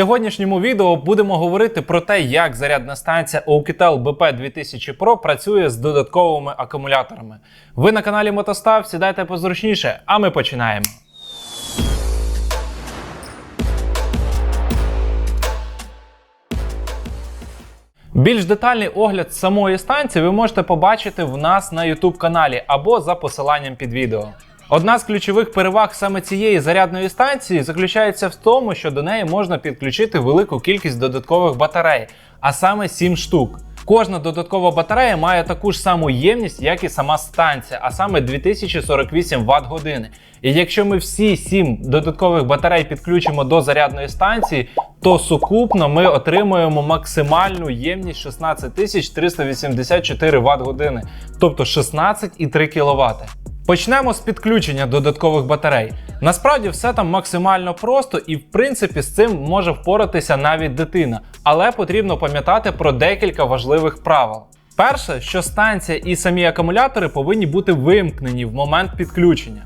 сьогоднішньому відео будемо говорити про те, як зарядна станція Oukitel BP 2000 Pro працює з додатковими акумуляторами. Ви на каналі Мотостав, сідайте позручніше, а ми починаємо. Більш детальний огляд самої станції ви можете побачити в нас на YouTube каналі або за посиланням під відео. Одна з ключових переваг саме цієї зарядної станції заключається в тому, що до неї можна підключити велику кількість додаткових батарей, а саме 7 штук. Кожна додаткова батарея має таку ж саму ємність, як і сама станція, а саме 2048 Вт години. І якщо ми всі 7 додаткових батарей підключимо до зарядної станції, то сукупно ми отримуємо максимальну ємність 16384 Вт години, тобто 16,3 кВт. Почнемо з підключення додаткових батарей. Насправді все там максимально просто і в принципі з цим може впоратися навіть дитина, але потрібно пам'ятати про декілька важливих правил. Перше, що станція і самі акумулятори повинні бути вимкнені в момент підключення.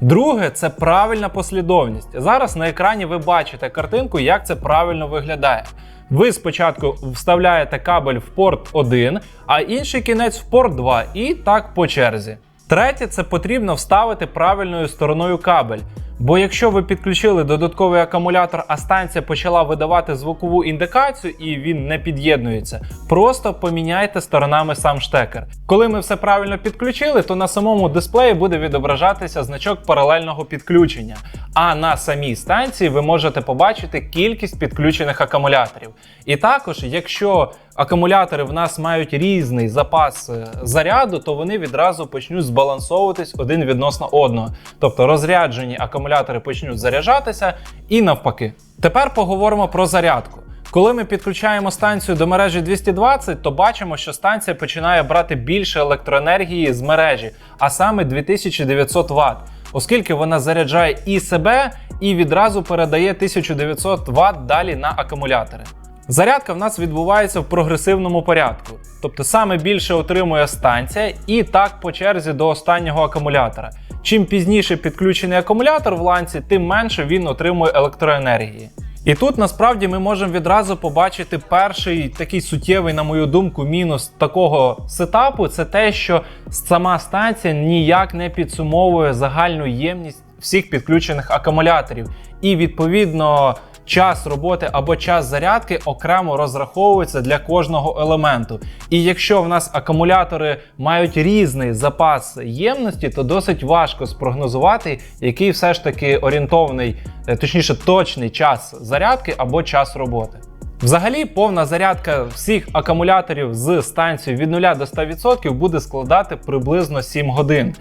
Друге, це правильна послідовність. Зараз на екрані ви бачите картинку, як це правильно виглядає. Ви спочатку вставляєте кабель в порт 1, а інший кінець в порт 2, і так по черзі. Третє, це потрібно вставити правильною стороною кабель. Бо якщо ви підключили додатковий акумулятор, а станція почала видавати звукову індикацію і він не під'єднується, просто поміняйте сторонами сам штекер. Коли ми все правильно підключили, то на самому дисплеї буде відображатися значок паралельного підключення. А на самій станції ви можете побачити кількість підключених акумуляторів. І також, якщо акумулятори в нас мають різний запас е, заряду, то вони відразу почнуть збалансовуватись один відносно одного. Тобто розряджені акумулятори почнуть заряджатися і навпаки. Тепер поговоримо про зарядку. Коли ми підключаємо станцію до мережі 220, то бачимо, що станція починає брати більше електроенергії з мережі, а саме 2900 Вт, оскільки вона заряджає і себе, і відразу передає 1900 Вт далі на акумулятори. Зарядка в нас відбувається в прогресивному порядку, тобто саме більше отримує станція і так по черзі до останнього акумулятора. Чим пізніше підключений акумулятор в ланці, тим менше він отримує електроенергії. І тут насправді ми можемо відразу побачити перший такий суттєвий, на мою думку, мінус такого сетапу це те, що сама станція ніяк не підсумовує загальну ємність всіх підключених акумуляторів. І відповідно час роботи або час зарядки окремо розраховується для кожного елементу. І якщо в нас акумулятори мають різний запас ємності, то досить важко спрогнозувати, який все ж таки орієнтовний, е, точніше, точний час зарядки або час роботи. Взагалі, повна зарядка всіх акумуляторів з станцією від 0 до 100% буде складати приблизно 7 годин.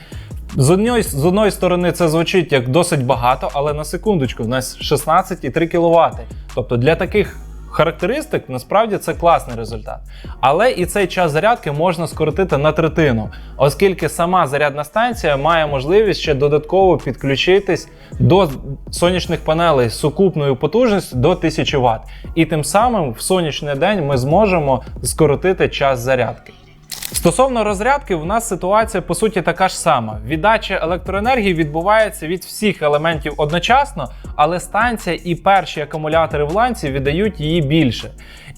З однієї з одної сторони це звучить як досить багато, але на секундочку, в нас 16,3 кВт. Тобто для таких характеристик насправді це класний результат. Але і цей час зарядки можна скоротити на третину, оскільки сама зарядна станція має можливість ще додатково підключитись до сонячних панелей з сукупною потужністю до 1000 Вт. І тим самим в сонячний день ми зможемо скоротити час зарядки. Стосовно розрядки, в нас ситуація по суті така ж сама. Віддача електроенергії відбувається від всіх елементів одночасно, але станція і перші акумулятори в ланці віддають її більше.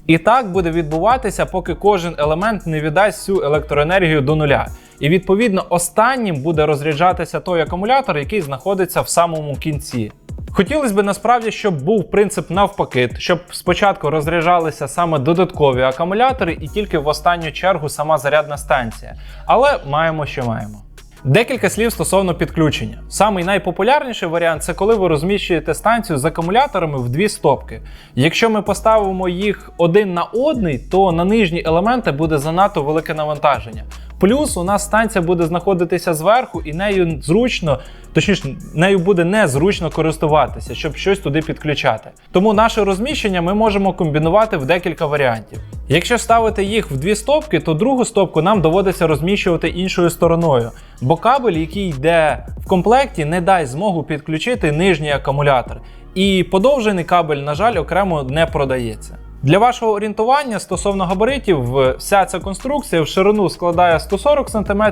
І так буде відбуватися, поки кожен елемент не віддасть всю електроенергію до нуля. І відповідно останнім буде розряджатися той акумулятор, який знаходиться в самому кінці. Хотілося б насправді, щоб був принцип навпаки, щоб спочатку розряджалися саме додаткові акумулятори і тільки в останню чергу сама зарядна станція. Але маємо, що маємо. Декілька слів стосовно підключення. Самий найпопулярніший варіант це коли ви розміщуєте станцію з акумуляторами в дві стопки. Якщо ми поставимо їх один на одний, то на нижні елементи буде занадто велике навантаження. Плюс у нас станція буде знаходитися зверху, і нею зручно, точніше, нею буде незручно користуватися, щоб щось туди підключати. Тому наше розміщення ми можемо комбінувати в декілька варіантів. Якщо ставити їх в дві стопки, то другу стопку нам доводиться розміщувати іншою стороною, бо кабель, який йде в комплекті, не дасть змогу підключити нижній акумулятор. І подовжений кабель, на жаль, окремо не продається. Для вашого орієнтування стосовно габаритів, вся ця конструкція в ширину складає 140 см,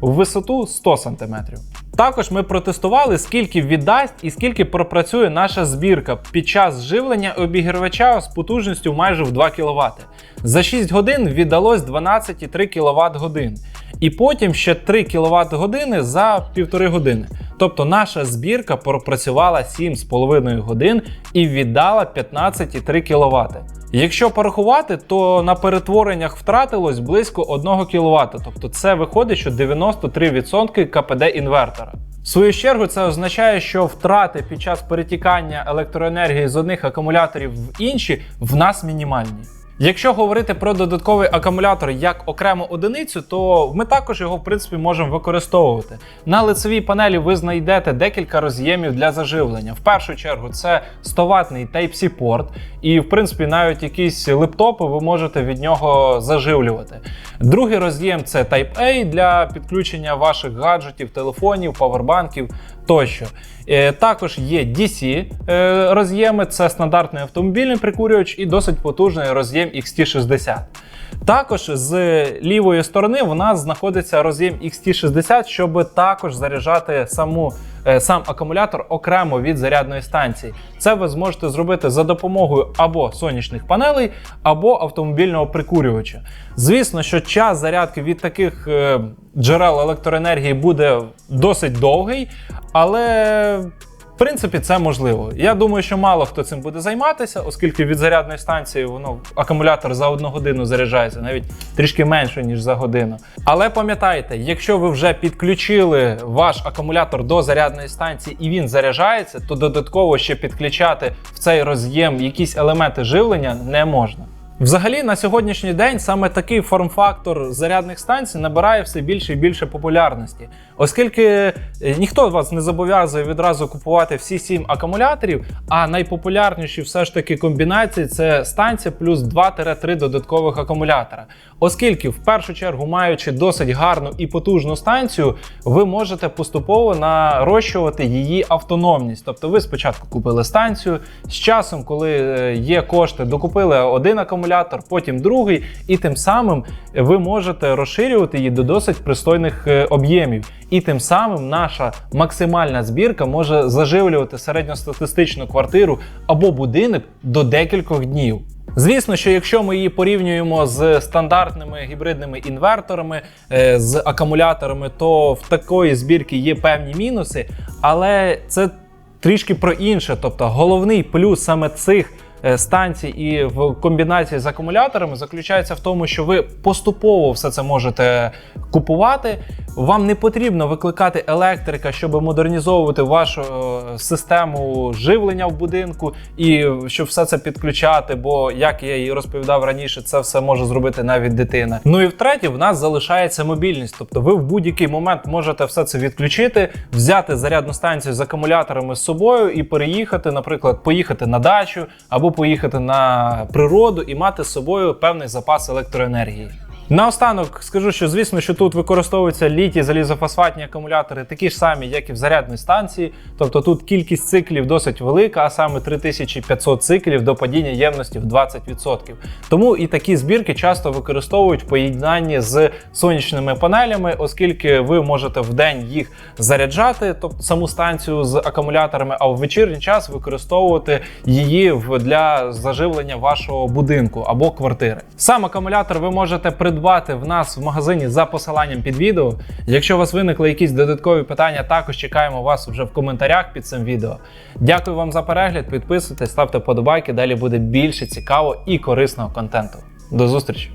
в висоту 100 см. Також ми протестували, скільки віддасть і скільки пропрацює наша збірка під час живлення обігрівача з потужністю майже в 2 кВт. За 6 годин віддалось 12,3 кВт годин. І потім ще 3 кВт години за півтори години. Тобто наша збірка пропрацювала 7,5 годин і віддала 15,3 кВт. Якщо порахувати, то на перетвореннях втратилось близько 1 кВт, тобто це виходить, що 93% КПД інвертора. В свою чергу, це означає, що втрати під час перетікання електроенергії з одних акумуляторів в інші в нас мінімальні. Якщо говорити про додатковий акумулятор як окрему одиницю, то ми також його в принципі можемо використовувати. На лицевій панелі ви знайдете декілька роз'ємів для заживлення. В першу чергу це 100 ватний Type-C порт, і в принципі навіть якісь лептопи ви можете від нього заживлювати. Другий роз'єм це Type-A для підключення ваших гаджетів, телефонів, павербанків тощо. Е, Також є DC е, роз'єми, це стандартний автомобільний прикурювач і досить потужний роз'єм XT60. Також з лівої сторони в нас знаходиться роз'єм XT60, щоб також заряджати саму, е, сам акумулятор окремо від зарядної станції. Це ви зможете зробити за допомогою або сонячних панелей, або автомобільного прикурювача. Звісно, що час зарядки від таких е, джерел електроенергії буде досить довгий, але в принципі, це можливо. Я думаю, що мало хто цим буде займатися, оскільки від зарядної станції воно акумулятор за одну годину заряджається, навіть трішки менше ніж за годину. Але пам'ятайте, якщо ви вже підключили ваш акумулятор до зарядної станції і він заряджається, то додатково ще підключати в цей роз'єм якісь елементи живлення не можна. Взагалі, на сьогоднішній день саме такий форм-фактор зарядних станцій набирає все більше і більше популярності, оскільки е, ніхто вас не зобов'язує відразу купувати всі сім акумуляторів, а найпопулярніші все ж таки комбінації це станція плюс 2-3 додаткових акумулятора. Оскільки, в першу чергу, маючи досить гарну і потужну станцію, ви можете поступово нарощувати її автономність. Тобто, ви спочатку купили станцію, з часом, коли е, є кошти, докупили один акумулятор, потім другий, і тим самим ви можете розширювати її до досить пристойних е, об'ємів. І тим самим наша максимальна збірка може заживлювати середньостатистичну квартиру або будинок до декількох днів. Звісно, що якщо ми її порівнюємо з стандартними гібридними інверторами, е, з акумуляторами, то в такої збірки є певні мінуси, але це трішки про інше. Тобто головний плюс саме цих станцій і в комбінації з акумуляторами заключається в тому, що ви поступово все це можете купувати. Вам не потрібно викликати електрика, щоб модернізовувати вашу е, систему живлення в будинку і щоб все це підключати. Бо, як я і розповідав раніше, це все може зробити навіть дитина. Ну і втретє, в нас залишається мобільність. Тобто, ви в будь-який момент можете все це відключити, взяти зарядну станцію з акумуляторами з собою і переїхати, наприклад, поїхати на дачу або поїхати на природу і мати з собою певний запас електроенергії. Наостанок скажу, що звісно, що тут використовуються літі залізофосфатні акумулятори, такі ж самі, як і в зарядній станції. Тобто тут кількість циклів досить велика, а саме 3500 циклів до падіння ємності в 20%. Тому і такі збірки часто використовують в поєднанні з сонячними панелями, оскільки ви можете в день їх заряджати, тобто саму станцію з акумуляторами, а в вечірній час використовувати її для заживлення вашого будинку або квартири. Сам акумулятор ви можете придбати в нас в магазині за посиланням під відео. Якщо у вас виникли якісь додаткові питання, також чекаємо вас вже в коментарях під цим відео. Дякую вам за перегляд, підписуйтесь, ставте подобайки. Далі буде більше цікавого і корисного контенту. До зустрічі!